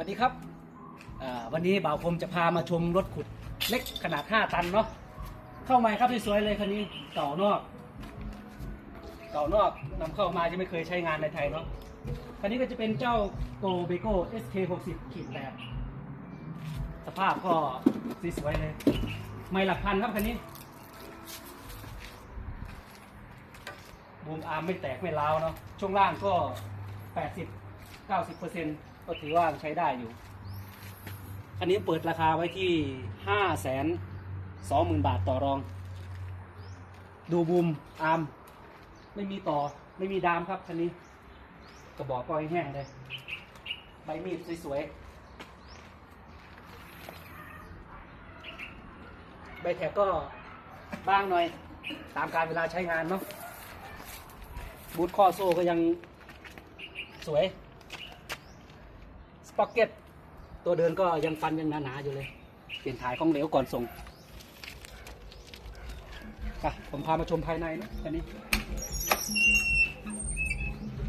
วัสดีครับวันนี้บ่าวคมจะพามาชมรถขุดเล็กขนาด 5 ตันเนาะเข้ามาครับสวยๆเลยคันนี้เก่านอก เก่านอกนำเข้ามาจะไม่เคยใช้งานในไทยเนาะคันนี้ก็จะเป็นเจ้าโกเบโก้ SK 60ขีดแปดสภาพก็สวยๆเลย ไม่หลักพันครับคันนี้บูมอาร์มไม่แตกไม่ร้าวเนาะช่วงล่างก็ 80 90เปอร์เซ็น ก็ถือว่าใช้ได้อยู่ อันนี้เปิดราคาไว้ที่5 2 0 0 0 0บาทต่อรอง ดูบูมอาร์มไม่มีต่อไม่มีดามครับคันนี้กระบอกก็แห้งเลย ใบมีดสวยๆ ใบแถบก็บ้างหน่อย ตามการเวลาใช้งานเนาะบูทข้อโซ่ก็ยังสวย สป็อกเก็ตตัวเดินก็ยังฟันยังหนาๆอยู่เลย เปลี่ยนถ่ายของเหลวก่อนส่งไปผมพามาชมภายในนะคันนี้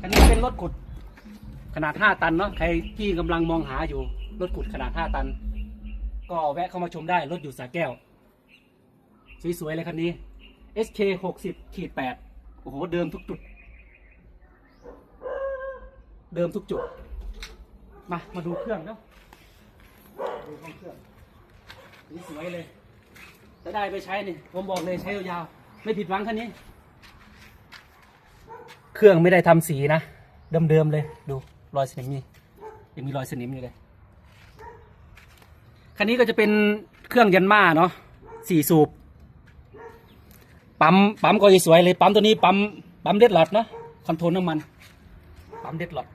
อันนี้เป็นรถขุดขนาด 5 ตันเนาะใครที่กำลังมองหาอยู่รถขุดขนาด 5 ตัน ก็แวะเข้ามาชมได้รถอยู่สาแก้ว สวยๆเลยคันนี้ SK 60ขีด8โอ้โห เดิมทุกจุด เดิมทุกจุด มา มาดูเครื่องเนาะดูห้องเครื่องนี่สวยเลย จะได้ไปใช้นี่ ผมบอกเลยใช้ยาวๆ ไม่ผิดหวังคันนี้ เครื่องไม่ได้ทำสีนะ เดิมๆเลย ดูรอยสนิมนี่ยังมีรอยสนิมอยู่เลย คันนี้ก็จะเป็นเครื่องยันมาเนาะสี่สูบ ปั๊ม ปั๊มก็สวยเลย ปั๊มตัวนี้ปั๊ม ปั๊มเด็ดหลอดเนาะ คอนโทรลน้ำมัน ปั๊มเด็ดหลอด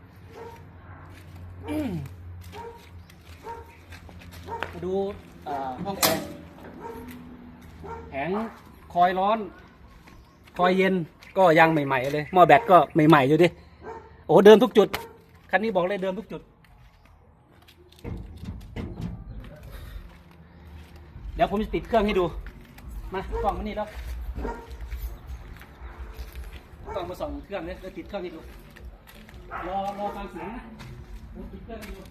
ดูห้องแอร์แผงคอยร้อน คอยเย็นก็ยังใหม่ ๆ เลยหม้อแบตก็ใหม่ ๆ อยู่ดิ โอ้เดิมทุกจุด คันนี้บอกเลยเดิมทุกจุด เดี๋ยวผมจะติดเครื่องให้ดู มากล้องมานี่แล้วกล้องมาส่องเครื่องเลยแล้วติดเครื่องให้ดู รอรอฟังเสียงนะ ผมติดเครื่องให้ดู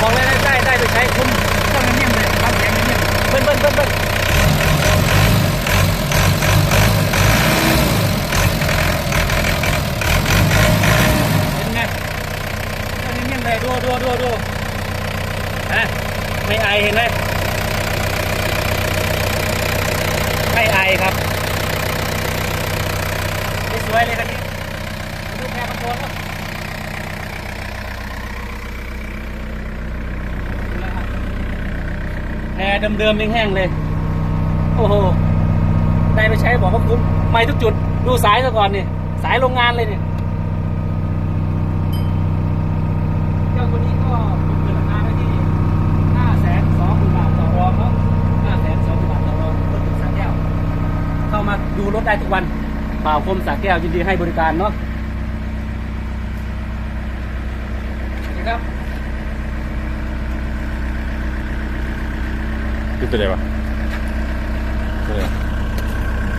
บอกเลยนะได้ได้ไปใช้คุ้มเครื่องเงียบๆเลยฟังเสียงเงียบๆเบิ้ลเบิ้ลเบิ้ลเบิ้ลเป็นไงเครื่องเงียบๆเลยดูดูดูดูฮะไม่ไอเห็นไหม ไม่อาย ครับไม่สวยเลยคันนี้ดูแพรคอนโทรลครับแพรเดิมๆแห้งๆเลย โอ้โหได้ไปใช้บอกว่าคุ้มไม่ทุกจุด ดูสายซะก่อนนี่ สายโรงงานเลยเนี่ยเจ้าตัวนี้ก็ผมเปิดราคาไว้ที่ห้าแสนสองหมื่นบาทต่อรองเนาะห้าแสนสองหมื่นบาทต่อรองรถถึงสาแก้ว เข้ามาดูรถ ได้ทุกวันป่าวคมสาแก้วยินดีให้บริการเนาะสวัสดีครับคือตัวไหนวะตัวไหนวะ